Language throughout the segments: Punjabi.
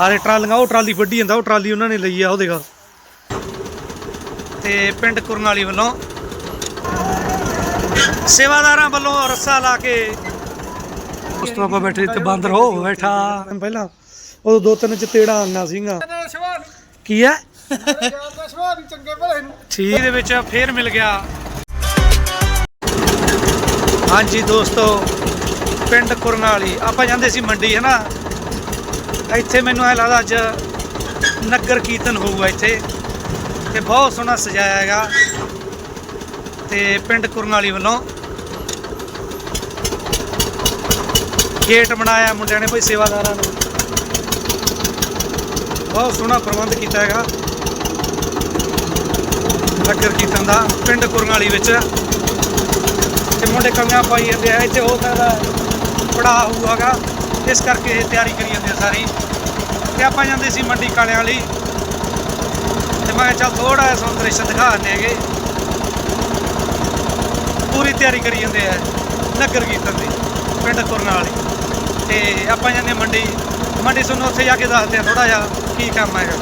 ਆਰੇ ਟਰਾਲੀਆਂ ਉਹ ਟਰਾਲੀ ਵੱਡੀ ਜਾਂਦਾ ਉਹ ਟਰਾਲੀ ਉਹਨਾਂ ਨੇ ਲਈ ਆ ਉਹ ਦੇਖਾ। ਤੇ ਪਿੰਡ ਕੁਰਨਾਲੀ ਵੱਲੋਂ ਸੇਵਾਦਾਰਾਂ ਵੱਲੋਂ ਰੱਸਾ ਲਾ ਕੇ ਉਸ ਤੋਂ ਆਪਾਂ ਬੈਠੇ ਤੇ ਬਾਂਦਰ ਹੋ ਬੈਠਾ। ਪਹਿਲਾਂ ਉਦੋਂ ਦੋ ਤਿੰਨ ਚ ਤੇੜਾ ਆਂਗਾ ਸੀਗਾ ਕੀ ਹੈ? ਯਾਰ ਦਾ ਸਵਾਲ ਚੰਗੇ ਭਲੇ ਨੂੰ। ਠੀਕ। ਦੇ ਵਿੱਚ ਫੇਰ ਮਿਲ ਗਿਆ। ਹਾਂਜੀ ਦੋਸਤੋ ਪਿੰਡ ਕੁਰਨਾਲੀ। ਆਪਾਂ ਜਾਂਦੇ ਸੀ ਮੰਡੀ ਹੈ ਨਾ? ਇੱਥੇ ਮੈਨੂੰ ਐ ਲੱਗਦਾ ਅੱਜ ਨਗਰ ਕੀਰਤਨ ਹੋਊਗਾ ਇੱਥੇ। ਤੇ ਬਹੁਤ ਸੋਹਣਾ ਸਜਾਇਆ ਹੈਗਾ। ਤੇ ਪਿੰਡ ਕੁਰਨਾਲੀ ਵੱਲੋਂ ਗੇਟ ਬਣਾਇਆ ਮੁੰਡਿਆਂ ਨੇ ਭਾਈ ਸੇਵਾਦਾਰਾਂ ਨੇ। ਬਹੁਤ ਸੋਹਣਾ ਪ੍ਰਬੰਧ ਕੀਤਾ ਹੈਗਾ ਨਗਰ ਕੀਰਤਨ ਦਾ, ਪਿੰਡ ਕੁਰਨਾਲੀ ਵਿੱਚ। ਤੇ ਮੁੰਡੇ ਕੰਗਾ ਪਾਈ ਜਾਂਦੇ ਆ, ਇੱਥੇ ਹੋ ਸਕਦਾ ਬੜਾ ਹੋਊਗਾ ਇਸ ਕਰਕੇ ਇਹ ਤਿਆਰੀ ਕਰੀ ਜਾਂਦੇ ਆ ਸਾਰੀ। ਤੇ ਆਪਾਂ ਜਾਂਦੇ ਸੀ ਮੰਡੀ ਕਾਲਿਆਂ ਵਾਲੀ। ਤੇ ਮੈਂ ਕਿਹਾ ਚੱਲ ਥੋੜਾ ਜਿਹਾ ਸਾਨੂੰ ਦ੍ਰਿਸ਼ ਦਿਖਾ ਦਿੰਦੇ ਹੈਗੇ। ਪੂਰੀ ਤਿਆਰੀ ਕਰੀ ਜਾਂਦੇ ਆ ਨਗਰ ਕੀਰਤਨ ਦੀ, ਪਿੰਡ ਕੁਰਨਾਲੀ ਤੇ ਆਪਾਂ ਜਾਂਦੇ ਮੰਡੀ। ਮੰਡੀ ਤੁਹਾਨੂੰ ਉੱਥੇ ਜਾ ਕੇ ਦੱਸਦੇ ਆ ਥੋੜਾ ਜਿਹਾ ਕੀ ਕੰਮ ਹੈਗਾ।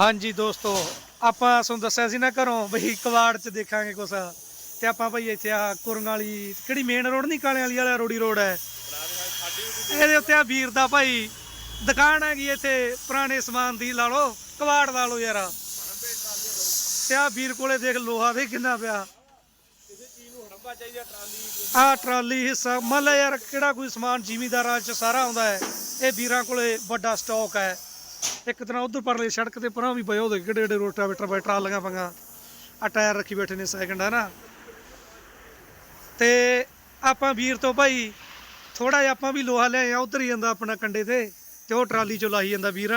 ਹਾਂਜੀ ਦੋਸਤੋ, ਆਪਾਂ ਤੁਹਾਨੂੰ ਦੱਸਿਆ ਸੀ ਨਾ ਘਰੋਂ ਬਈ ਕਵਾੜ ਚ ਦੇਖਾਂਗੇ ਕੁਛ। ਤੇ ਆਪਾਂ ਭਾਈ ਇੱਥੇ ਆ ਕੁਰਨ ਵਾਲੀ, ਕਿਹੜੀ ਮੇਨ ਰੋਡ ਨਹੀਂ ਕਾਲੇ ਵਾਲੀ ਵਾਲਾ ਰੋੜੀ ਰੋਡ ਹੈ? ਇਹਦੇ ਉੱਤੇ ਆ ਵੀਰ ਦਾ ਭਾਈ। ਦੁਕਾਨ ਹੈਗੀ ਇੱਥੇ, ਪੁਰਾਣੇ ਸਮਾਨ ਦੀ, ਲਾ ਲਓ ਕਵਾੜ ਲਾ ਲਓ ਯਾਰ। ਤੇ ਆ ਵੀਰ ਕੋਲੇ ਦੇਖ, ਲੋਹਾ ਦੇ ਕਿੰਨਾ ਪਿਆ। ਆ ਟਰਾਲੀ ਹਿੱਸਾ, ਮੰਨ ਲੈ ਯਾਰ, ਕਿਹੜਾ ਕੋਈ ਸਮਾਨ ਜ਼ਿਮੀਦਾਰਾਂ ਚ ਸਾਰਾ ਆਉਂਦਾ ਹੈ। ਇਹ ਵੀਰਾਂ ਕੋਲੇ ਵੱਡਾ ਸਟਾਕ ਹੈ। ਇੱਕ ਤਰ੍ਹਾਂ ਉਧਰ ਪਰਲੇ ਸੜਕ ਤੇ ਪਰਾਂ ਵੀ ਪਏ ਉਹਦੇ, ਕਿਹੜੇ ਕਿਹੜੇ ਰੋਟਾਵੇਟਰ ਬੈ ਟਰਾਲੀਆਂ ਪੰਗਾ ਆ ਟਾਇਰ ਰੱਖੀ ਬੈਠੇ ਨੇ ਸੈਕਿੰਡ ਹੈ ਨਾ। ਤੇ ਆਪਾਂ ਵੀਰ ਤੋਂ ਭਾਈ ਥੋੜਾ ਜਿਹਾ ਆਪਾਂ ਵੀ ਲੋਹਾ ਲਿਆਏ ਆ ਉਧਰ ਹੀ ਜਾਂਦਾ ਆਪਣਾ ਕੰਡੇ ਤੇ ਤੇ ਉਹ ਟਰਾਲੀ ਚੋਂ ਲਾਈ ਜਾਂਦਾ ਵੀਰ।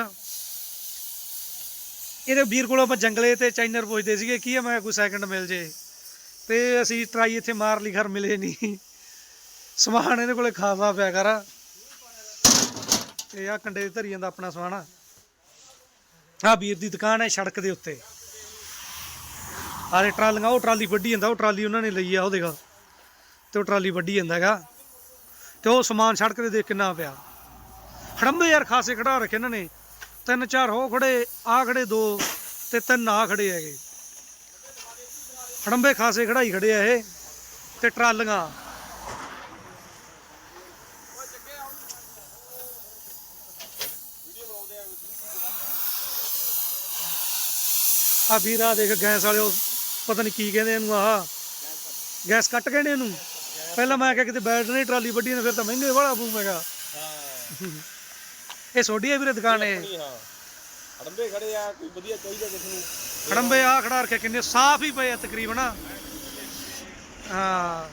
ਇਹਦੇ ਵੀਰ ਕੋਲੋਂ ਆਪਾਂ ਜੰਗਲੇ ਤੇ ਚਾਈਨਰ ਪੁੱਛਦੇ ਸੀਗੇ, ਕੀ ਆ? ਮੈਂ ਕੋਈ ਸੈਕਿੰਡ ਮਿਲ ਜੇ। ਤੇ ਅਸੀਂ ਟਰਾਈ ਇੱਥੇ ਮਾਰ ਲਈ ਘਰ ਮਿਲੇ ਨਹੀਂ ਸਮਾਨ ਇਹਦੇ ਕੋਲੇ ਖਾਸਾ ਪਿਆ ਕਰ। ਤੇ ਆ ਕੰਡੇ ਤੇ ਧਰੀ ਜਾਂਦਾ ਆਪਣਾ ਸਮਾਨ। ਆ ਵੀਰ ਦੀ ਦੁਕਾਨ ਹੈ ਸੜਕ ਦੇ ਉੱਤੇ। ਆਰੇ ਟਰਾਲੀਆਂ, ਉਹ ਟਰਾਲੀ ਵੱਢੀ ਜਾਂਦਾ, ਉਹ ਟਰਾਲੀ ਉਹਨਾਂ ਨੇ ਲਈ ਆ, ਉਹ ਦੇਖਾ। ਤੇ ਉਹ ਟਰਾਲੀ ਵੱਢੀ ਜਾਂਦਾ ਹੈਗਾ। ਤੇ ਉਹ ਸਮਾਨ ਸੜਕ ਤੇ ਦੇਖ ਕਿੰਨਾ ਪਿਆ। ਖੜੰਬੇ ਯਾਰ ਖਾਸੇ ਖੜਾ ਰੱਖੇ ਇਹਨਾਂ ਨੇ। ਤਿੰਨ ਚਾਰ ਹੋ ਖੜੇ, ਆ ਖੜੇ ਦੋ ਤੇ ਤਿੰਨ ਆ ਖੜੇ ਹੈਗੇ। ਖੜੰਬੇ ਖਾਸੇ ਖੜਾਈ ਖੜੇ ਆ ਇਹ ਤੇ ਟਰਾਲੀਆਂ। ਆ ਵੀਰਾ ਦੇਖ ਗੈਸ ਵਾਲੇ ਉਹ ਪਤਾ ਨਹੀਂ ਕੀ ਕਹਿੰਦੇ ਇਹਨੂੰ ਆਹ। ਗੈਸ ਕੱਟ ਕਹਿੰਦੇ ਇਹਨੂੰ। ਪਹਿਲਾਂ ਮੈਂ ਕਿਹਾ ਕਿਤੇ ਬੈਟਰੀ ਟਰਾਲੀ ਵੱਡੀ ਨੇ ਫਿਰ ਤਾਂ ਮਹਿੰਗੇ ਵਾਲਾ ਪੂ ਮੈਗਾ ਇਹ ਸੋਡੀ ਹੈ ਵੀਰੇ ਦੁਕਾਨ ਇਹ। ਹਾਂ। ਅੜੰਬੇ ਖੜੇ ਆ ਕੋਈ ਵਧੀਆ ਚਾਹੀਦਾ ਕਿਸ ਨੂੰ। ਖੜੰਬੇ ਆ ਖੜਾ ਰੱਖੇ ਕਿੰਨੇ ਸਾਫ਼ ਹੀ ਪਏ ਆ ਤਕਰੀਬਨ। ਹਾਂ।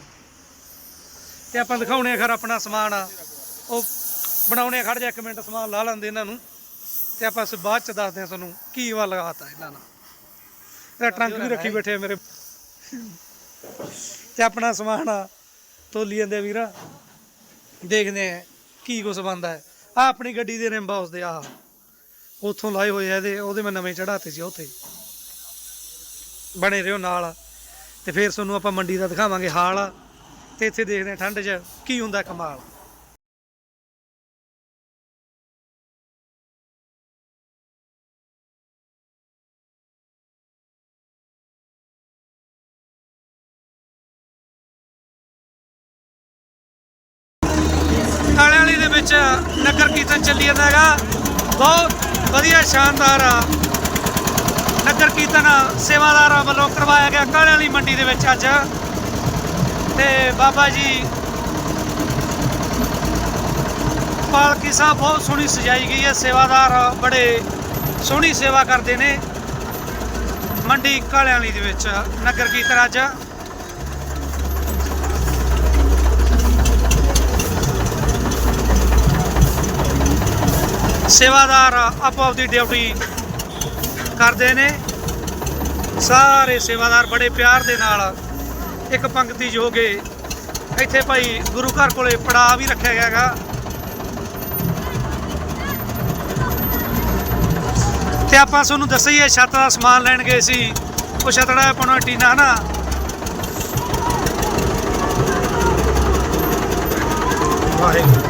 ਤੇ ਆਪਾਂ ਦਿਖਾਉਣੇ ਆ ਖਰ ਆਪਣਾ ਸਮਾਨ ਉਹ ਬਣਾਉਣੇ ਆ, ਖੜ ਜਾ ਇੱਕ ਮਿੰਟ ਸਮਾਨ ਲਾ ਲੈਂਦੇ ਇਹਨਾਂ ਨੂੰ। ਤੇ ਆਪਾਂ ਸ ਬਾਅਦ ਚ ਦੱਸਦੇ ਆ ਤੁਹਾਨੂੰ ਕੀ ਵਾ ਲਗਾਤਾ ਇਹਨਾਂ ਨਾਲ। ਇਹਦਾ ਟਰੰਕ ਵੀ ਰੱਖੀ ਬੈਠੇ ਆ ਮੇਰੇ। ਤੇ ਆਪਣਾ ਸਮਾਨ ਆ। ਤੋਲੀ ਜਾਂਦੇ ਵੀਰਾ। ਦੇਖਦੇ ਆ ਕੀ ਕੁਛ ਬੰਦਾ ਹੈ। ਆ ਆਪਣੀ ਗੱਡੀ ਦੇ ਰਿੰਬਾ ਉਸਦੇ ਦੇ ਆਹ। ਉੱਥੋਂ ਲਾਏ ਹੋਏ ਆ ਇਹਦੇ, ਉਹਦੇ ਮੈਂ ਨਵੇਂ ਚੜਾਤੇ ਸੀ ਉੱਥੇ। ਬਣੇ ਰਹੋ ਨਾਲ। ਤੇ ਫਿਰ ਤੁਹਾਨੂੰ ਆਪਾਂ ਮੰਡੀ ਦਾ ਦਿਖਾਵਾਂਗੇ ਹਾਲ। ਤੇ ਇੱਥੇ ਦੇਖਦੇ ਹਾਂ ਠੰਡ 'ਚ ਕੀ ਹੁੰਦਾ ਕਮਾਲ। ਵਿੱਚ ਨਗਰ ਕੀਰਤਨ ਚੱਲੀ ਜਾਂਦਾ ਹੈਗਾ। ਬਹੁਤ ਵਧੀਆ, ਸ਼ਾਨਦਾਰ ਆ ਨਗਰ ਕੀਰਤਨ ਸੇਵਾਦਾਰਾਂ ਵੱਲੋਂ ਕਰਵਾਇਆ ਗਿਆ ਕਾਲੇ ਵਾਲੀ ਮੰਡੀ ਦੇ ਵਿੱਚ ਅੱਜ। ਤੇ ਬਾਬਾ ਜੀ ਪਾਲਕੀ ਸਾਹਿਬ ਬਹੁਤ ਸੋਹਣੀ ਸਜਾਈ ਗਈ ਹੈ। ਸੇਵਾਦਾਰ ਬੜੇ ਸੋਹਣੀ ਸੇਵਾ ਕਰਦੇ ਨੇ ਮੰਡੀ ਕਾਲੇ ਵਾਲੀ ਦੇ ਵਿੱਚ ਨਗਰ ਕੀਰਤਨ ਅੱਜ। ਸੇਵਾਦਾਰ ਆਪੋ ਆਪਦੀ ਡਿਊਟੀ ਕਰਦੇ ਨੇ। ਸਾਰੇ ਸੇਵਾਦਾਰ ਬੜੇ ਪਿਆਰ ਦੇ ਨਾਲ ਇੱਕ ਪੰਕਤੀ ਜੋਗੇ ਇੱਥੇ ਭਾਈ ਗੁਰੂ ਘਰ ਕੋਲੇ ਪੜਾ ਵੀ ਰੱਖਿਆ ਗਿਆ ਹੈਗਾ। ਤੇ ਆਪਾਂ ਤੁਹਾਨੂੰ ਦੱਸਿਆ ਛੱਤ ਦਾ ਸਮਾਨ ਲੈਣ ਗਏ ਸੀ। ਉਹ ਛਤੜਾ ਆਪਾਂ ਨੂੰ ਟੀਨਾ ਨਾ। ਵਾਹਿਗੁਰੂ।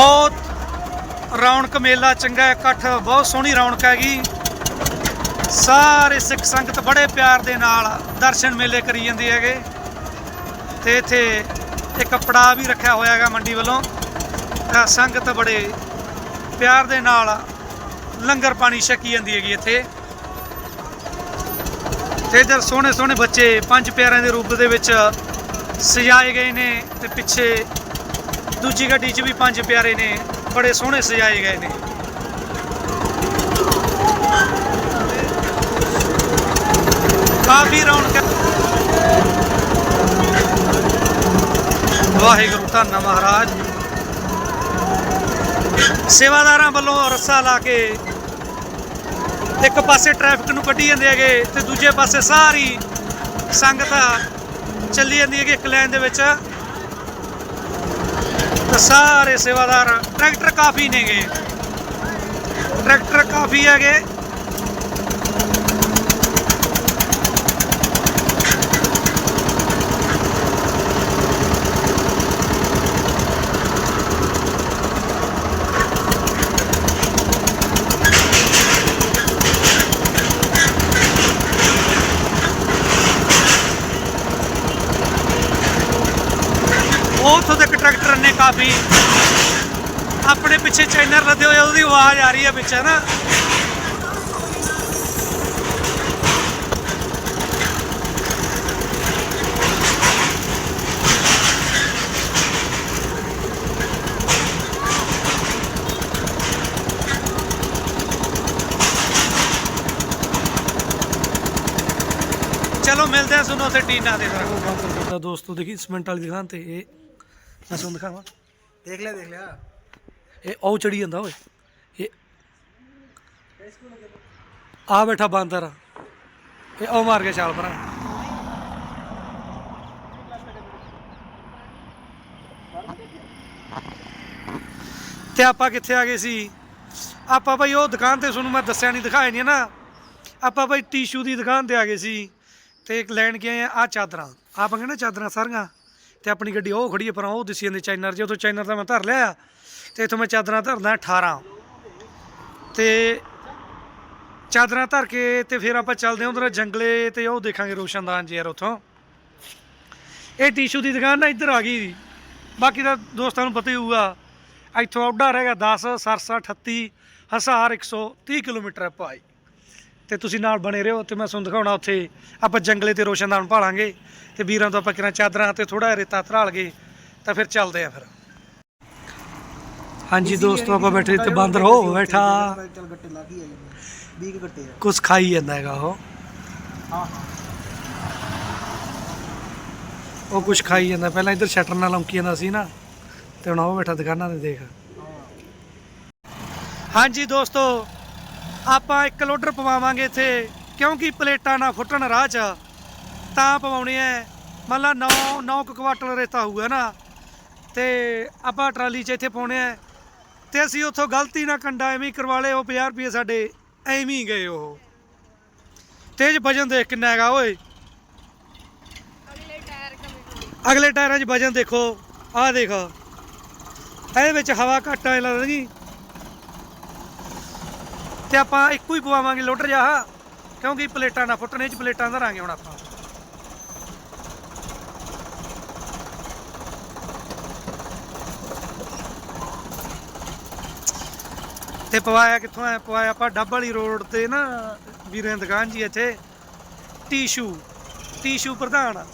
ਬਹੁਤ ਰੌਣਕ ਮੇਲਾ ਚੰਗਾ ਇਕੱਠ ਬਹੁਤ ਸੋਹਣੀ ਰੌਣਕ ਹੈਗੀ। ਸਾਰੇ ਸਿੱਖ ਸੰਗਤ ਬੜੇ ਪਿਆਰ ਦੇ ਨਾਲ ਦਰਸ਼ਨ ਮੇਲੇ ਕਰੀ ਜਾਂਦੀ ਹੈਗੇ। ਤੇ ਇੱਥੇ ਇੱਕ ਪੜਾਅ ਵੀ ਰੱਖਿਆ ਹੋਇਆ ਹੈਗਾ ਮੰਡੀ ਵੱਲੋਂ। ਤਾਂ ਸੰਗਤ ਬੜੇ ਪਿਆਰ ਦੇ ਨਾਲ ਲੰਗਰ ਪਾਣੀ ਛਕੀ ਜਾਂਦੀ ਹੈਗੀ ਇੱਥੇ। ਤੇ ਇਧਰ ਸੋਹਣੇ ਸੋਹਣੇ ਬੱਚੇ ਪੰਜ ਪਿਆਰਿਆਂ ਦੇ ਰੂਪ ਦੇ ਵਿੱਚ ਸਜਾਏ ਗਏ ਨੇ ਤੇ ਪਿੱਛੇ ਦੂਜੀ ਗੱਡੀ 'ਚ ਵੀ ਪੰਜ ਪਿਆਰੇ ਨੇ, ਬੜੇ ਸੋਹਣੇ ਸਜਾਏ ਗਏ ਨੇ। ਕਾਫੀ ਰੌਣਕ ਹੈ। ਵਾਹਿਗੁਰੂ, ਧੰਨ ਮਹਾਰਾਜ। ਸੇਵਾਦਾਰਾਂ ਵੱਲੋਂ ਰੱਸਾ ਲਾ ਕੇ ਇੱਕ ਪਾਸੇ ਟ੍ਰੈਫਿਕ ਨੂੰ ਕੱਢੀ ਜਾਂਦੇ ਹੈਗੇ ਤੇ ਦੂਜੇ ਪਾਸੇ ਸਾਰੀ ਸੰਗਤ ਚੱਲੀ ਜਾਂਦੀ ਹੈਗੀ ਇੱਕ ਲਾਈਨ ਦੇ ਵਿੱਚ। ਤੇ ਸਾਰੇ ਸੇਵਾਦਾਰ ਟਰੈਕਟਰ ਕਾਫੀ ਨੇਗੇ। ਟਰੈਕਟਰ ਕਾਫੀ ਹੈਗੇ ਉਹ ਉੱਥੋਂ ਤੱਕ ਟਰੈਕਟਰ ਆਪਣੇ ਪਿੱਛੇ ਚਾਈਨਰ ਲੱਦੇ ਹੋਏ ਉਹਦੀ ਆਵਾਜ਼ ਆ ਰਹੀ ਹੈ ਪਿੱਛੇ ਨਾ ਚਲੋ, ਮਿਲਦੇ ਆ ਤੁਹਾਨੂੰ ਉੱਥੇ ਟੀਨਾ ਦੇ ਫਿਰ ਦੋਸਤੋ ਦੇਖੀ ਸਿਮੈਂਟ ਵਾਲੀ ਦੁਕਾਨ ਤੇ, ਇਹ ਮੈਂ ਤੁਹਾਨੂੰ ਦਿਖਾਵਾਂ। ਦੇਖ ਲਿਆ ਦੇਖ ਲਿਆ। ਇਹ ਉਹ ਚੜੀ ਜਾਂਦਾ ਓਏ। ਇਹ ਆ ਬੈਠਾ ਬਾਂਦਰ। ਇਹ ਉਹ ਮਾਰ ਕੇ ਛਾਲ ਭਰਾ। ਤੇ ਆਪਾਂ ਕਿੱਥੇ ਆ ਗਏ ਸੀ? ਆਪਾਂ ਭਾਈ ਉਹ ਦੁਕਾਨ ਤੇ ਤੁਹਾਨੂੰ ਮੈਂ ਦੱਸਿਆ ਨਹੀਂ ਦਿਖਾਇਆ ਨਹੀਂ ਨਾ। ਆਪਾਂ ਭਾਈ ਟਿਸ਼ੂ ਦੀ ਦੁਕਾਨ ਤੇ ਆ ਗਏ ਸੀ। ਤੇ ਇੱਕ ਲੈਣ ਗਏ ਆ ਆ ਚਾਦਰਾਂ। ਆਪਾਂ ਕਹਿੰਦੇ ਚਾਦਰਾਂ ਸਾਰੀਆਂ। ਤੇ ਆਪਣੀ ਗੱਡੀ ਉਹ ਖੜੀ ਹੈ, ਪਰ ਉਹ ਦਿਸੀ ਜਾਂਦੀ ਚਾਈਨਰ ਜੇ ਉਦੋਂ ਚਾਈਨਰ ਦਾ ਮੈਂ ਧਰ ਲਿਆ ਤੇ ਇਥੋਂ ਮੈਂ ਚਾਦਰਾਂ ਧਰਦਾ 18 ਤੇ ਚਾਦਰਾਂ ਧਰ ਕੇ ਤੇ ਫਿਰ ਆਪਾਂ ਚੱਲਦੇ ਹਾਂ ਉਧਰ ਜੰਗਲੇ ਤੇ ਉਹ ਦੇਖਾਂਗੇ ਰੋਸ਼ਨਦਾਨ ਜੀ ਯਾਰ ਉਥੋਂ। ਇਹ ਟਿਸ਼ੂ ਦੀ ਦੁਕਾਨ ਨਾ ਇੱਧਰ ਆ ਗਈ ਬਾਕੀ ਤਾਂ ਦੋਸਤਾਂ ਨੂੰ ਪਤਾ ਹੀ ਹੋਊਗਾ, ਇੱਥੋਂ ਆਊਟਡੋਰ ਹੈਗਾ 10 ਸਰਸਾ 38 ਹਜ਼ਾਰ 130 ਕਿਲੋਮੀਟਰ ਹੈ ਭਾਈ ਤੇ ਤੁਸੀਂ ਨਾਲ ਬਣੇ ਰਹੋ ਤੇ ਮੈਂ ਤੁਹਾਨੂੰ ਦਿਖਾਉਣਾ ਉੱਥੇ। ਆਪਾਂ ਜੰਗਲੇ ਤੇ ਰੋਸ਼ਨਦਾਨ ਭਾਲਾਂਗੇ ਤੇ ਵੀਰਾਂ ਤੋਂ ਆਪਾਂ ਕਿਰਾਂ ਚਾਦਰਾਂ ਤੇ ਥੋੜਾ ਰੇਤਾ ਧਰਾਲ ਗਏ ਤਾਂ ਫਿਰ ਚੱਲਦੇ ਆ ਫਿਰ। ਹਾਂਜੀ ਦੋਸਤੋ ਆਪਾਂ ਬੈਠੇ ਤੇ ਬਾਂਦਰ ਹੋ ਬੈਠਾ। ਚਲ ਗੱਟੇ ਲੱਗ ਹੀ ਆ ਜਾਂਦੇ 20 ਗੱਟੇ ਆ। ਕੁਛ ਖਾਈ ਜਾਂਦਾ ਹੈਗਾ ਉਹ। ਹਾਂ ਉਹ ਕੁਛ ਖਾਈ ਜਾਂਦਾ। ਪਹਿਲਾਂ ਇੱਧਰ ਸ਼ਟਰ ਨਾਲ ਲੌਂਕੀ ਜਾਂਦਾ ਸੀ ਨਾ ਤੇ ਹੁਣ ਉਹ ਬੈਠਾ ਦੁਕਾਨਾਂ ਤੇ ਦੇਖ। ਹਾਂਜੀ ਦੋਸਤੋ ਆਪਾਂ ਇੱਕ ਲੋਡਰ ਪਵਾਵਾਂਗੇ ਇੱਥੇ, ਕਿਉਂਕਿ ਪਲੇਟਾਂ ਨਾ ਫੁੱਟਣ ਰਾਹ 'ਚ, ਤਾਂ ਪਵਾਉਣੇ ਐ ਮੰਨ ਲਾ 9 9 ਕੁਆਟਰ ਰੇਤਾ ਹੋਊਗਾ ਨਾ, ਤੇ ਆਪਾਂ ਟਰਾਲੀ 'ਚ ਇੱਥੇ ਪਾਉਣੇ ਐ ਤੇ ਅਸੀਂ ਉੱਥੋਂ ਗਲਤੀ ਨਾਲ ਕੰਡਾ ਐਵੇਂ ਹੀ ਕਰਵਾ ਲਏ, ਉਹ 50 ਰੁਪਏ ਸਾਡੇ ਐਵੇਂ ਹੀ ਗਏ ਉਹ। ਤੇਜ ਵਜਨ ਦੇਖ ਕਿੰਨਾ ਹੈਗਾ ਓਏ। ਅਗਲੇ ਟਾਇਰਾਂ 'ਚ ਵਜਨ ਦੇਖੋ, ਆਹ ਦੇਖ। ਇਹਦੇ ਵਿੱਚ ਹਵਾ ਘੱਟ ਆ ਲੱਗਦੀ। ਤੇ ਆਪਾਂ ਇੱਕੋ ਹੀ ਪਵਾਵਾਂਗੇ ਲੋਡਰ ਜਾ, ਕਿਉਂਕਿ ਪਲੇਟਾਂ ਨਾ ਫੁੱਟਣੇ ਚ ਪਲੇਟਾਂ ਧਰਾਂਗੇ ਹੁਣ ਆਪਾਂ। ਤੇ ਪਵਾਇਆ ਕਿੱਥੋਂ ਆ? ਪਵਾਇਆ ਆਪਾਂ ਡੱਬ ਵਾਲੀ ਰੋਡ ਤੇ ਨਾ, ਵੀਰਾਂ ਦੀ ਦੁਕਾਨ ਜੀ ਇੱਥੇ, ਟੀਸ਼ੂ ਟੀਸ਼ੂ ਪ੍ਰਧਾਨ।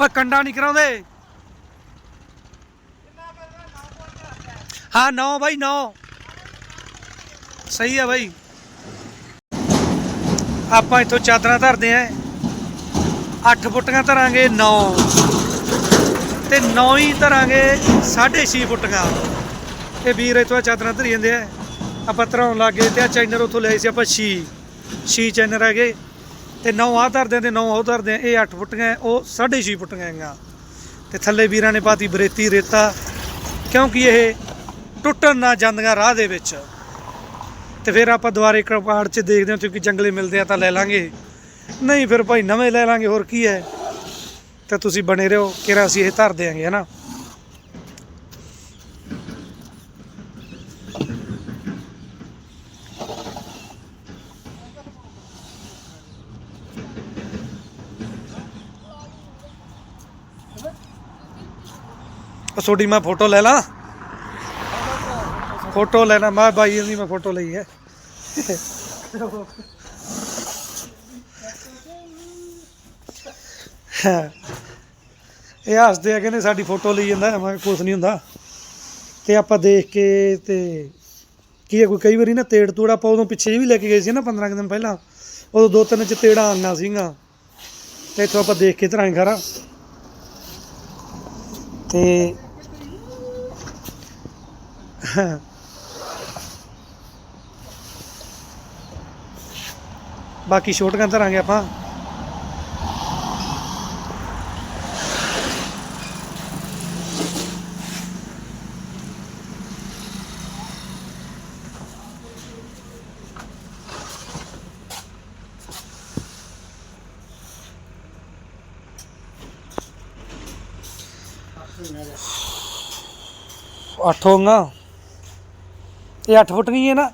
ਓਏ ਕੰਡਾ ਨਹੀਂ ਕਰਾਉਂਦੇ। ਹਾਂ 9 ਬਾਈ 9 ਸਹੀ ਆ ਬਾਈ। ਆਪਾਂ ਇੱਥੋਂ ਚਾਦਰਾਂ ਧਰਦੇ ਆਂ। 8 ਫੁੱਟੀਆਂ ਧਰਾਂਗੇ 9 ਤੇ 9 ਹੀ ਧਰਾਂਗੇ 6.5 ਫੁੱਟੀਆਂ। ਇਹ ਵੀਰ ਇੱਥੋਂ ਚਾਦਰਾਂ ਧਰੀ ਜਾਂਦੇ ਆ। ਆਪਾਂ ਧਰਾਉਣ ਲੱਗੇ ਤੇ ਆ ਚੈਨਰ ਉੱਥੋਂ ਲਿਆਏ ਸੀ ਆਪਾਂ 6 6 ਚੈਨਰ ਹੈਗੇ। ਤੇ 9 ਆ ਧਰਦੇ ਆ ਤੇ 9 ਉਹ ਧਰਦੇ ਆ। ਇਹ 8 ਫੁੱਟੀਆਂ, ਉਹ 6.5 ਫੁੱਟੀਆਂ ਹੈਗੀਆਂ। ਤੇ ਥੱਲੇ ਵੀਰਾਂ ਨੇ ਪਾਤੀ ਬਰੇਤੀ ਰੇਤਾ। ਕਿਉਂਕਿ ਇਹ ਟੁੱਟਣ ਨਾ ਜਾਂਦੀਆਂ ਰਾਹ ਦੇ ਵਿੱਚ। ਤੇ ਫਿਰ ਆਪਾਂ ਦੁਬਾਰੇ ਕਪਾੜ 'ਚ ਦੇਖਦੇ ਹਾਂ, ਕਿਉਂਕਿ ਜੰਗਲੇ ਮਿਲਦੇ ਆ ਤਾਂ ਲੈ ਲਾਂਗੇ। ਨਹੀਂ, ਫਿਰ ਭਾਈ ਨਵੇਂ ਲੈ ਲਾਂਗੇ, ਹੋਰ ਕੀ ਹੈ? ਤੇ ਤੁਸੀਂ ਬਣੇ ਰਹੋ ਕਿਰਾ ਅਸੀਂ ਇਹ ਧਰ ਦਿਆਂਗੇ, ਹਨਾ? ਤੁਹਾਡੀ ਮੈਂ ਫੋਟੋ ਲੈ ਲਾਂ। ਫੋਟੋ ਲੈਣਾ, ਮੈਂ ਬਾਈ ਦੀ ਮੈਂ ਫੋਟੋ ਲਈ ਹੈ। ਇਹ ਹੱਸਦੇ ਆ, ਕਹਿੰਦੇ ਸਾਡੀ ਫੋਟੋ ਲਈ ਜਾਂਦਾ, ਮੈਂ ਕਿਹਾ ਕੁਛ ਨਹੀਂ ਹੁੰਦਾ। ਤੇ ਆਪਾਂ ਦੇਖ ਕੇ ਤੇ ਕੀ ਹੈ, ਕੋਈ ਕਈ ਵਾਰੀ ਨਾ ਤੇੜ ਤੂੜ ਆਪਾਂ ਉਦੋਂ ਪਿੱਛੇ ਜਿਹੇ ਵੀ ਲੈ ਕੇ ਗਏ ਸੀ ਨਾ 15 ਕੁ ਦਿਨ ਪਹਿਲਾਂ, ਉਦੋਂ ਦੋ ਤਿੰਨ ਚ ਤੇੜਾ ਆਣਾ ਸੀਗਾ ਤੇ ਇੱਥੋਂ ਆਪਾਂ ਦੇਖ ਕੇ ਧਰਾਂਗੇ ਖਰਾ। ਤੇ ਬਾਕੀ ਛੋਟੀਆਂ ਧਰਾਂਗੇ ਆਪਾਂ ਅੱਠ ਹੋਗਾ ਇਹ 8 ਫੁੱਟ ਨਹੀਂ ਹੈ ਨਾ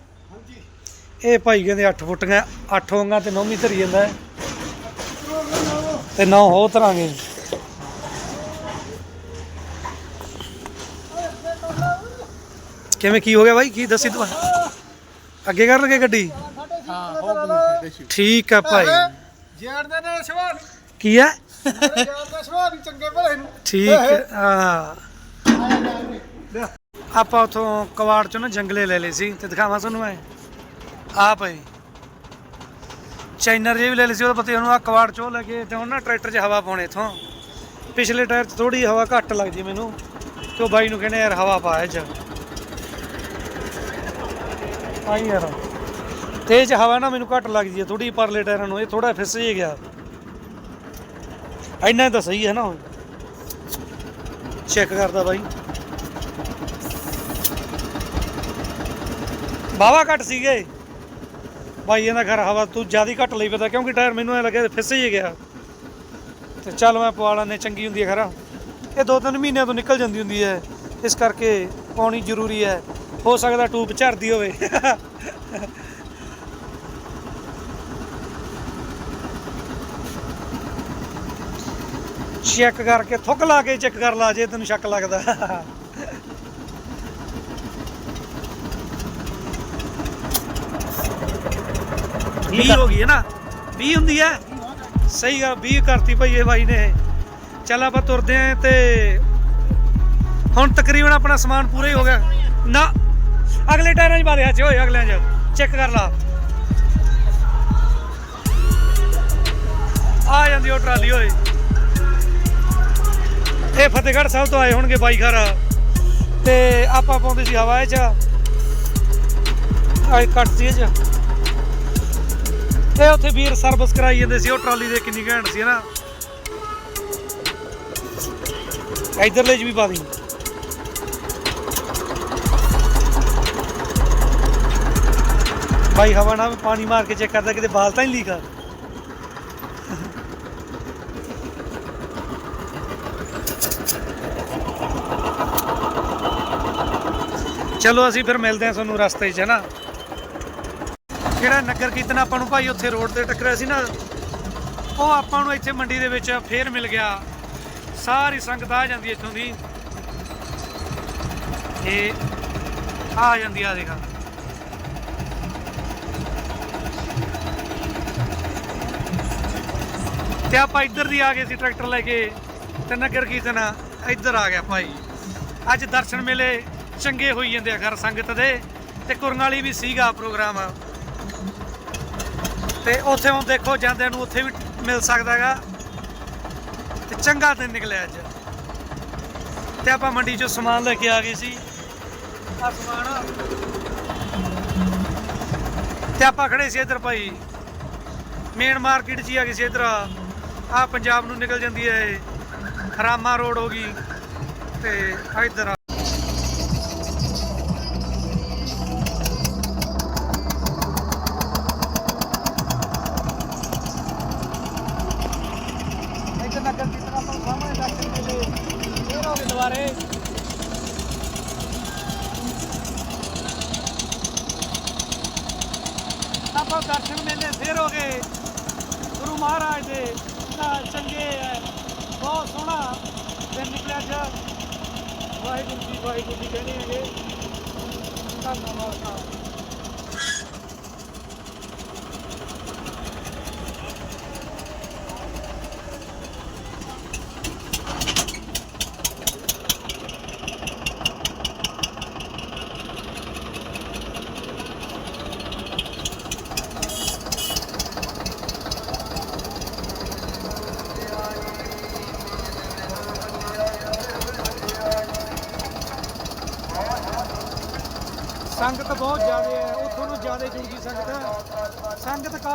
ਇਹ ਭਾਈ ਕਹਿੰਦੇ 8 ਫੁੱਟੀਆਂ 8 ਹੋਗਾ ਤੇ ਨੌਵੀਂ ਧਰੀ ਜਾਂਦਾ ਹੈ। ਤੇ ਨੌ ਹੋ ਧਰਾਂਗੇ ਕਿਵੇਂ ਕੀ ਹੋ ਗਿਆ ਬਾਈ? ਕੀ ਦੱਸੀ ਤੂੰ? ਅੱਗੇ ਕਰ ਲਗੇ ਗੱਡੀ? ਹਾਂ ਹੋ ਗਈ ਠੀਕ ਆ ਭਾਈ। ਜੇੜ ਦੇ ਨਾਲ ਸਵਾਲ। ਕੀ ਹੈ ਜੇੜ ਦਾ ਸਵਾਲ ਚੰਗੇ ਭਲੇ ਨੂੰ। ਠੀਕ ਆ ਆਪਾਂ ਉਥੋਂ ਕਵਾੜ ਚੋਂ ਨਾ ਜੰਗਲੇ ਲੈ ਲਏ ਸੀ ਤੇ ਦਿਖਾਵਾਂ ਤੁਹਾਨੂੰ ਮੈਂ। ਆ ਭਾਈ। ਚਾਈਨਰ ਜੇ ਵੀ ਲੈ ਲਈ ਸੀ, ਉਹਦਾ ਪਤਾ ਉਹਨੂੰ ਆ ਕਵਾੜ ਚੋਂ ਲੈ ਕੇ ਤੇ ਹੁਣ ਨਾ ਟਰੈਕਟਰ 'ਚ ਹਵਾ ਪਾਉਣੇ ਇਥੋਂ। ਪਿਛਲੇ ਟਾਇਰ 'ਚ ਥੋੜੀ ਹਵਾ ਘੱਟ ਲੱਗਦੀ ਮੈਨੂੰ, ਤੇ ਉਹ ਬਾਈ ਨੂੰ ਕਹਿੰਦੇ ਯਾਰ ਹਵਾ ਪਾ ਇਹ 'ਚ। ਆਈ ਯਾਰ। ਤੇਜ਼ ਹਵਾ ਨਾ ਮੈਨੂੰ ਘੱਟ ਲੱਗਦੀ ਹੈ ਥੋੜੀ ਪਰਲੇ ਟਾਇਰਾਂ ਨੂੰ, ਇਹ ਥੋੜਾ ਫਿਸ ਹੀ ਗਿਆ। ਇੰਨਾ ਤਾਂ ਸਹੀ ਹੈ ਨਾ ਹੁਣ। ਚੈੱਕ ਕਰਦਾ ਬਾਈ। ਬਾਵਾ ਘੱਟ ਸੀਗੇ। ਬਾਈ ਦਾ ਘਰ ਹਵਾ ਤੂੰ ਜ਼ਿਆਦਾ ਘੱਟ ਲਈ ਪਤਾ ਕਿਉਂਕਿ ਟਾਇਰ ਮੈਨੂੰ ਐ ਲੱਗਿਆ ਫਿਸ ਹੀ ਗਿਆ। ਤੇ ਚੱਲ ਮੈਂ ਪਵਾ ਲੈਣੇ ਚੰਗੀ ਹੁੰਦੀ ਹੈ ਖਰਾ। ਇਹ ਦੋ ਤਿੰਨ ਮਹੀਨਿਆਂ ਤੋਂ ਨਿਕਲ ਜਾਂਦੀ ਹੁੰਦੀ ਹੈ। ਇਸ ਕਰਕੇ ਪਾਉਣੀ ਜ਼ਰੂਰੀ ਹੈ। ਹੋ ਸਕਦਾ ਟੂਬ ਝੜਦੀ ਹੋਵੇ। ਚੈੱਕ ਕਰਕੇ, ਥੁੱਕ ਲਾ ਕੇ ਚੈੱਕ ਕਰ ਲਾ, ਜੇ ਤੈਨੂੰ ਸ਼ੱਕ ਲੱਗਦਾ। ਵੀਹ ਹੋ ਗਈ ਹੈ ਨਾ? 20 ਹੁੰਦੀ ਹੈ? ਸਹੀ ਗੱਲ 20 ਕਰਤੀ ਭਾਈ ਇਹ ਬਾਈ ਨੇ। ਚੱਲ ਆਪਾਂ ਤੁਰਦੇ ਆਂ ਤੇ ਹੁਣ ਤਕਰੀਬਨ ਆਪਣਾ ਸਮਾਨ ਪੂਰਾ ਹੀ ਹੋ ਗਿਆ। ਨਾ, ਅਗਲੇ ਟਾਇਰਾਂ 'ਚ ਬਾਰੇ ਚ ਓਏ ਅਗਲਿਆਂ 'ਚ। ਚੈੱਕ ਕਰ ਲਾ। ਆ ਜਾਂਦੀ ਉਹ ਟਰਾਲੀ ਓਏ। ਇਹ ਫਤਿਹਗੜ੍ਹ ਸਾਹਿਬ ਤੋਂ ਆਏ ਹੋਣਗੇ ਬਾਈ ਘਰ। ਤੇ ਆਪਾਂ ਪਾਉਂਦੇ ਸੀ ਹਵਾ ਚ। ਆਈ ਕੱਟ ਸੀ ਇਹ ਚ। ਤੇ ਉੱਥੇ ਵੀਰ ਸਰਵਿਸ ਕਰਾਈ ਜਾਂਦੇ ਸੀ, ਉਹ ਟਰਾਲੀ ਦੇ ਕਿੰਨੀ ਘੈਂਟ ਸੀ ਨਾ ਇਧਰਲੇ ਚ ਵੀ ਪਾ ਦੀ। ਬਾਈ ਹਵਾ ਨਾਲ ਪਾਣੀ ਮਾਰ ਕੇ ਚੈੱਕ ਕਰਦਾ, ਕਿਤੇ ਬਾਲ ਤਾਂ ਨਹੀਂ ਲੀਕ ਆ। ਚਲੋ ਅਸੀਂ ਫਿਰ ਮਿਲਦੇ ਹਾਂ ਤੁਹਾਨੂੰ ਰਸਤੇ 'ਚ ਹੈ ਨਾ ਜਿਹੜਾ ਨਗਰ ਕੀਰਤਨ ਆਪਾਂ ਨੂੰ ਭਾਈ ਉੱਥੇ ਰੋਡ ਤੇ ਟੱਕਰਿਆ ਸੀ ਨਾ, ਉਹ ਆਪਾਂ ਨੂੰ ਇੱਥੇ ਮੰਡੀ ਦੇ ਵਿੱਚ ਫੇਰ ਮਿਲ ਗਿਆ। ਸਾਰੀ ਸੰਗਤ ਆ ਜਾਂਦੀ ਇੱਥੋਂ ਦੀ। ਇਹ ਆ ਜਾਂਦੀ ਆ ਦੇਖਾ। ਤੇ ਆਪਾਂ ਇੱਧਰ ਦੀ ਆ ਗਏ ਸੀ ਟਰੈਕਟਰ ਲੈ ਕੇ ਤੇ ਨਗਰ ਕੀਰਤਨ ਇੱਧਰ ਆ ਗਿਆ ਭਾਈ। ਅੱਜ ਦਰਸ਼ਨ ਮੇਲੇ ਚੰਗੇ ਹੋਈ ਜਾਂਦੇ ਆ ਘਰ ਸੰਗਤ ਦੇ ਤੇ ਕੁਰਨ ਵਾਲੀ ਵੀ ਸੀਗਾ ਪ੍ਰੋਗਰਾਮ। ਤੇ ਉੱਥੇ ਹੁਣ ਦੇਖੋ ਜਾਂਦਿਆਂ ਨੂੰ ਉੱਥੇ ਵੀ ਮਿਲ ਸਕਦਾ ਹੈਗਾ ਤੇ ਚੰਗਾ ਦਿਨ ਨਿਕਲਿਆ ਅੱਜ। ਤੇ ਆਪਾਂ ਮੰਡੀ ਚੋਂ ਸਮਾਨ ਲੈ ਕੇ ਆ ਗਏ ਸੀ। ਆ ਸਮਾਨ। ਤੇ ਆਪਾਂ ਖੜੇ ਸੀ ਇੱਧਰ ਭਾਈ। ਮੇਨ ਮਾਰਕੀਟ 'ਚ ਹੀ ਆ ਗਏ ਸੀ ਇੱਧਰ। ਆ ਪੰਜਾਬ ਨੂੰ ਨਿਕਲ ਜਾਂਦੀ ਹੈ ਰਾਮਾ ਰੋਡ ਹੋ ਗਈ। ਤੇ ਇੱਧਰ ਆ ਇੱਧਰ ਨਗਰ ਕੀਰਤਨ ਆਪਾਂ ਨੂੰ ਦੇਖੋ ਦਰਸ਼ਨ ਮੇਲੇ ਫੇਰ ਹੋ ਗਏ ਗੁਰੂ ਮਹਾਰਾਜ ਦੇ ਤਾਂ ਚੰਗੇ ਹੈ ਬਹੁਤ ਸੋਹਣਾ ਦਿਨ ਨਿਕਲਿਆ ਅੱਜ ਵਾਹਿਗੁਰੂ ਜੀ ਵਾਹਿਗੁਰੂ ਜੀ ਕਹਿੰਦੇ ਹੈਗੇ ਧੰਨਵਾਦ ਸਾਹਿਬ ਸੰਗਤ ਬਹੁਤ ਜ਼ਿਆਦਾ ਹੈ ਉੱਥੋਂ ਨੂੰ ਜ਼ਿਆਦਾ ਜੁੜ ਗਈ ਸੰਗਤ ਸੰਗਤ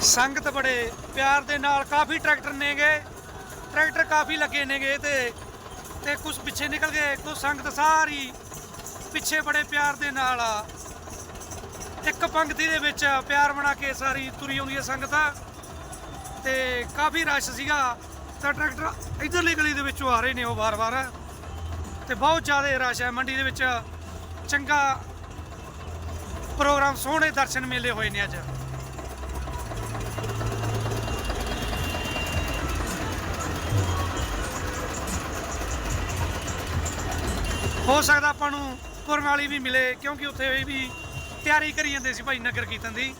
ਸੰਗਤ ਬੜੇ ਪਿਆਰ ਦੇ ਨਾਲ ਕਾਫੀ ਟਰੈਕਟਰ ਨੇਗੇ। ਟਰੈਕਟਰ ਕਾਫੀ ਲੱਗੇ ਨੇਗੇ ਤੇ ਤੇ ਕੁਝ ਪਿੱਛੇ ਨਿਕਲ ਗਏ ਕੁਝ ਸੰਗਤ ਸਾਰੀ ਪਿੱਛੇ ਬੜੇ ਪਿਆਰ ਦੇ ਨਾਲ ਆ। ਇੱਕ ਪੰਕਤੀ ਦੇ ਵਿੱਚ ਪਿਆਰ ਬਣਾ ਕੇ ਸਾਰੀ ਤੁਰੀ ਆਉਂਦੀ ਹੈ ਸੰਗਤਾਂ। ਤੇ ਕਾਫੀ ਰਸ਼ ਸੀਗਾ, ਤਾਂ ਟਰੈਕਟਰ ਇਧਰਲੀ ਗਲੀ ਦੇ ਵਿੱਚੋਂ ਆ ਰਹੇ ਨੇ ਉਹ ਵਾਰ-ਵਾਰ। ਤੇ ਬਹੁਤ ਜ਼ਿਆਦਾ ਰਸ਼ ਹੈ ਮੰਡੀ ਦੇ ਵਿੱਚ ਚੰਗਾ ਪ੍ਰੋਗਰਾਮ, ਸੋਹਣੇ ਦਰਸ਼ਨ ਮੇਲੇ ਹੋਏ ਨੇ ਅੱਜ। ਹੋ ਸਕਦਾ ਆਪਾਂ ਨੂੰ ਪੁਰਨ ਵਾਲੀ ਵੀ ਮਿਲੇ, ਕਿਉਂਕਿ ਉੱਥੇ ਇਹ ਵੀ ਤਿਆਰੀ ਕਰੀ ਜਾਂਦੇ ਸੀ ਭਾਈ ਨਗਰ ਕੀਰਤਨ ਦੀ।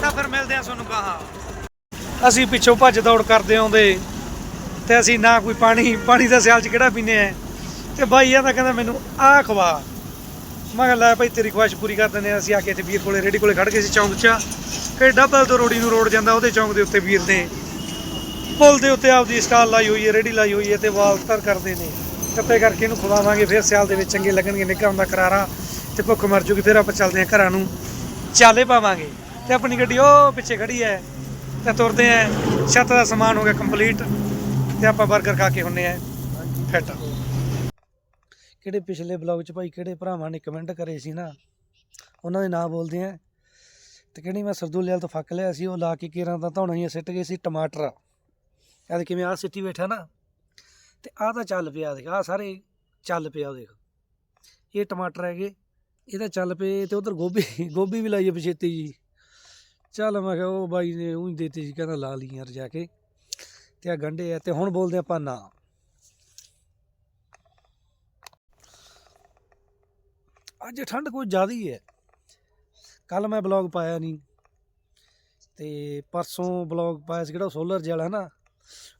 ਤਾਂ ਫਿਰ ਮਿਲਦੇ ਆ ਤੁਹਾਨੂੰ ਕਹਾ ਅਸੀਂ ਪਿੱਛੋਂ ਭੱਜ ਦੌੜ ਕਰਦੇ ਆਉਂਦੇ, ਤੇ ਅਸੀਂ ਨਾ ਕੋਈ ਪਾਣੀ ਪਾਣੀ ਦਾ ਸਿਆਲ ਚ ਕਿਹੜਾ ਪੀਨੇ ਆ। ਤੇ ਬਾਈ ਆ ਤਾਂ ਕਹਿੰਦਾ ਮੈਨੂੰ ਆਹ ਖਵਾ। ਮੈਂ ਕਿਹਾ ਲੈ ਭਾਈ ਤੇਰੀ ਖੁਆਇਸ਼ ਪੂਰੀ ਕਰ ਦਿੰਦੇ ਹਾਂ। ਅਸੀਂ ਆ ਕੇ ਇੱਥੇ ਵੀਰ ਕੋਲੇ ਰੇੜੀ ਕੋਲੇ ਖੜ ਗਏ ਸੀ ਚੌਂਕ 'ਚ ਕਿ ਡੱਬਲ ਤੋਂ ਰੋੜੀ ਨੂੰ ਰੋਡ ਜਾਂਦਾ, ਉਹਦੇ ਚੌਂਕ ਦੇ ਉੱਤੇ ਵੀਰ ਨੇ ਪੁਲ ਦੇ ਉੱਤੇ ਆਪਦੀ ਸਟਾਲ ਲਾਈ ਹੋਈ ਹੈ ਰੇੜੀ ਲਾਈ ਹੋਈ ਹੈ ਤੇ ਵਾਲ ਕਰਦੇ ਨੇ। ਕੱਪੇ ਕਰਕੇ ਇਹਨੂੰ ਖਵਾਵਾਂਗੇ, ਫਿਰ ਸਿਆਲ ਦੇ ਵਿੱਚ ਚੰਗੇ ਲੱਗਣਗੇ, ਨਿੱਘਾ ਹੁੰਦਾ ਕਰਾਰਾ ਤੇ ਭੁੱਖ ਮਰ ਜੂਗੀ, ਫਿਰ ਆਪਾਂ ਚੱਲਦੇ ਹਾਂ ਘਰਾਂ ਨੂੰ ਚਾਲੇ ਪਾਵਾਂਗੇ। ਤੇ ਆਪਣੀ ਗੱਡੀ ਉਹ ਪਿੱਛੇ ਖੜੀ ਹੈ, ਤੇ ਤੁਰਦੇ ਆ ਛੱਤ ਦਾ ਸਮਾਨ ਹੋ ਗਿਆ ਕੰਪਲੀਟ ਤੇ ਆਪਾਂ 버ਗਰ ਖਾ ਕੇ ਹੁੰਨੇ ਆ ਫਿੱਟ ਕਿਹੜੇ ਪਿਛਲੇ ਬਲੌਗ 'ਚ ਭਾਈ ਕਿਹੜੇ ਭਰਾਵਾਂ ਨੇ ਕਮੈਂਟ ਕਰੇ ਸੀ ਨਾ, ਉਹਨਾਂ ਦੇ ਨਾਂ ਬੋਲਦੇ ਆ। ਤੇ ਕਿਹੜੀ ਮੈਂ ਸਰਦੂਲ ਵਾਲ ਤੋਂ ਫੱਕ ਲਿਆ ਸੀ, ਉਹ ਲਾ ਕੇ ਕੇਰਾਂ ਤਾਂ ਧੌਣਾ ਹੀ ਸਿੱਟ ਗਏ ਸੀ ਟਮਾਟਰ ਇਹ ਕਿਵੇਂ ਆ ਸਿੱਟੀ ਬੈਠਾ ਨਾ, ਤੇ ਆਹ ਤਾਂ ਚੱਲ ਪਿਆ ਦੇਖ ਆ ਸਾਰੇ ਚੱਲ ਪਿਆ ਉਹ ਦੇਖ। ਇਹ ਟਮਾਟਰ ਹੈਗੇ, ਇਹ ਤਾਂ ਚੱਲ ਪਏ, ਤੇ ਉਧਰ ਗੋਭੀ ਗੋਭੀ ਵੀ ਲਾਈਏ ਪਛੇਤੀ ਜੀ। ਚੱਲ ਮੈਂ ਕਿਹਾ ਉਹ ਬਾਈ ਨੇ ਉਹੀ ਦੇਤੀ ਸੀ, ਕਹਿੰਦਾ ਲਾ ਲਈ ਯਾਰ ਜਾ ਕੇ। ਤੇ ਆ ਗੰਢੇ ਆ, ਤੇ ਹੁਣ ਬੋਲਦੇ ਆਪਾਂ ਨਾ। ਅੱਜ ਠੰਡ ਕੋਈ ਜ਼ਿਆਦਾ ਹੀ। ਹੈ ਕੱਲ ਮੈਂ ਬਲੌਗ ਪਾਇਆ ਨਹੀਂ ਤੇ ਪਰਸੋਂ ਬਲੌਗ ਪਾਇਆ ਸੀ ਕਿਹੜਾ ਸੋਲਰ ਜਲ ਹੈ ਨਾ,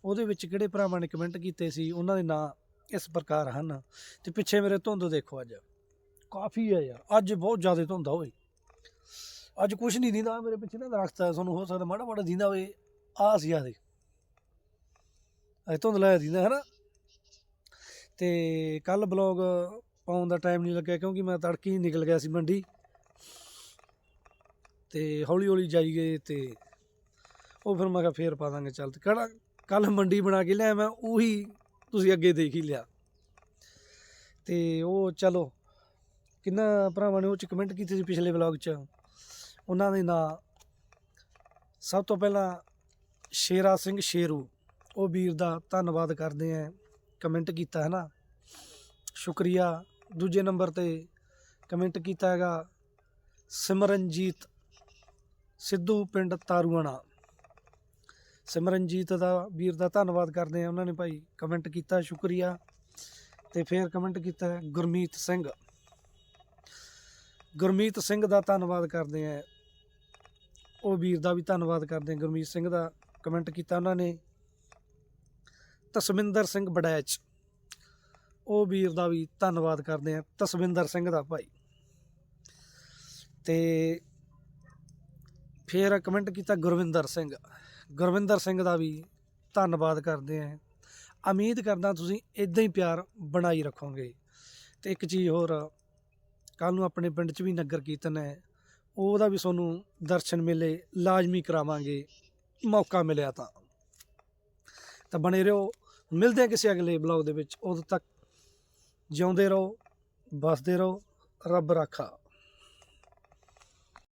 ਉਹਦੇ ਵਿੱਚ ਕਿਹੜੇ ਭਰਾਵਾਂ ਨੇ ਕਮੈਂਟ ਕੀਤੇ ਸੀ, ਉਹਨਾਂ ਦੇ ਨਾਂ ਇਸ ਪ੍ਰਕਾਰ ਹਨ। ਤੇ ਪਿੱਛੇ ਮੇਰੇ ਧੁੰਦ ਦੇਖੋ ਅੱਜ। ਕਾਫੀ ਹੈ ਯਾਰ, ਅੱਜ ਬਹੁਤ ਜ਼ਿਆਦਾ ਧੁੰਦ ਆ ਓਏ। ਅੱਜ ਕੁਝ ਨਹੀਂ ਦਿੰਦਾ ਮੇਰੇ ਪਿੱਛੇ ਨਾ ਦਰਖਤ ਹੈ ਤੁਹਾਨੂੰ ਹੋ ਸਕਦਾ ਮਾੜਾ ਮਾੜਾ ਦਿੰਦਾ ਹੋਵੇ। ਆ ਸੀ ਆ ਦੇ ਅੱਜ ਧੁੰਦ ਲਾਇਆ ਦਿੰਦਾ ਹੈ ਨਾ ਤੇ ਕੱਲ ਬਲੌਗ ਪਾਉਣ ਦਾ ਟਾਈਮ ਨਹੀਂ ਲੱਗਿਆ ਕਿਉਂਕਿ ਮੈਂ ਤੜਕੇ ਹੀ ਨਿਕਲ ਗਿਆ ਸੀ ਮੰਡੀ। ਤੇ ਹੌਲੀ ਹੌਲੀ ਜਾਈਏ ਗਏ ਤੇ ਉਹ ਫਿਰ ਮੈਂ ਕਿਹਾ ਫੇਰ ਪਾ ਦਾਂਗੇ ਚੱਲ। ਤੇ ਕਿਹੜਾ ਕੱਲ ਮੰਡੀ ਬਣਾ ਕੇ ਲਿਆ ਮੈਂ ਉਹੀ ਤੁਸੀਂ ਅੱਗੇ ਦੇਖ ਹੀ ਲਿਆ। ਤੇ ਉਹ ਚਲੋ, ਕਿੰਨਾ ਭਰਾਵਾਂ ਨੇ ਉਹ ਚ ਕਮੈਂਟ ਕੀਤੇ ਸੀ ਪਿਛਲੇ ਵਲੌਗ 'ਚ। ਉਹਨਾਂ ਦੇ ਨਾਂ ਸਭ ਤੋਂ ਪਹਿਲਾਂ ਸ਼ੇਰਾ ਸਿੰਘ ਸ਼ੇਰੂ, ਉਹ ਵੀਰ ਦਾ ਧੰਨਵਾਦ ਕਰਦੇ ਆਂ ਕਮੈਂਟ ਕੀਤਾ ਹੈ ਨਾ ਸ਼ੁਕਰੀਆ। ਦੂਜੇ ਨੰਬਰ ਤੇ ਕਮੈਂਟ ਕੀਤਾ ਹੈਗਾ, ਸਿਮਰਨਜੀਤ ਸਿੱਧੂ ਪਿੰਡ ਤਾਰੂਆਣਾ। ਸਿਮਰਨਜੀਤ ਦਾ ਵੀਰ ਦਾ ਧੰਨਵਾਦ ਕਰਦੇ ਆ ਉਹਨਾਂ ਨੇ ਭਾਈ ਕਮੈਂਟ ਕੀਤਾ, ਸ਼ੁਕਰੀਆ। ਤੇ ਫਿਰ ਕਮੈਂਟ ਕੀਤਾ ਗੁਰਮੀਤ ਸਿੰਘ। ਗੁਰਮੀਤ ਸਿੰਘ ਦਾ ਧੰਨਵਾਦ ਕਰਦੇ ਆ ਉਹ ਵੀਰ ਦਾ ਵੀ ਧੰਨਵਾਦ ਕਰਦੇ ਆ ਗੁਰਮੀਤ ਸਿੰਘ ਦਾ ਕਮੈਂਟ ਕੀਤਾ ਉਹਨਾਂ ਨੇ। ਤਸਮਿੰਦਰ ਸਿੰਘ ਬੜੈਚ। ਉਹ ਵੀਰ ਦਾ ਵੀ ਧੰਨਵਾਦ ਕਰਦੇ ਆ ਤਸਵਿੰਦਰ ਸਿੰਘ ਦਾ ਭਾਈ। ਤੇ ਫਿਰ ਕਮੈਂਟ ਕੀਤਾ ਗੁਰਵਿੰਦਰ ਸਿੰਘ। ਗੁਰਵਿੰਦਰ ਸਿੰਘ ਦਾ ਵੀ ਧੰਨਵਾਦ ਕਰਦੇ ਆ ਉਮੀਦ ਕਰਦਾ ਤੁਸੀਂ ਇਦਾਂ ਹੀ ਪਿਆਰ ਬਣਾਈ ਰੱਖੋਗੇ। ਤੇ ਇੱਕ ਚੀਜ਼ ਹੋਰ ਕੱਲ ਨੂੰ ਆਪਣੇ ਪਿੰਡ 'ਚ ਵੀ ਨਗਰ ਕੀਰਤਨ ਹੈ। ਉਹਦਾ ਵੀ ਤੁਹਾਨੂੰ ਦਰਸ਼ਨ ਮਿਲੇ ਲਾਜ਼ਮੀ ਕਰਾਵਾਂਗੇ। ਮੌਕਾ ਮਿਲਿਆ ਤਾਂ। ਤਾਂ ਬਣੇ ਰਹੋ। ਮਿਲਦੇ ਹਾਂ ਕਿਸੇ ਅਗਲੇ ਬਲੌਗ ਦੇ ਵਿੱਚ। ਉਦੋਂ ਤੱਕ ਜਿਉਂਦੇ ਰਹੋ ਬਸਦੇ ਰਹੋ ਰੱਬ ਰਾਖਾ।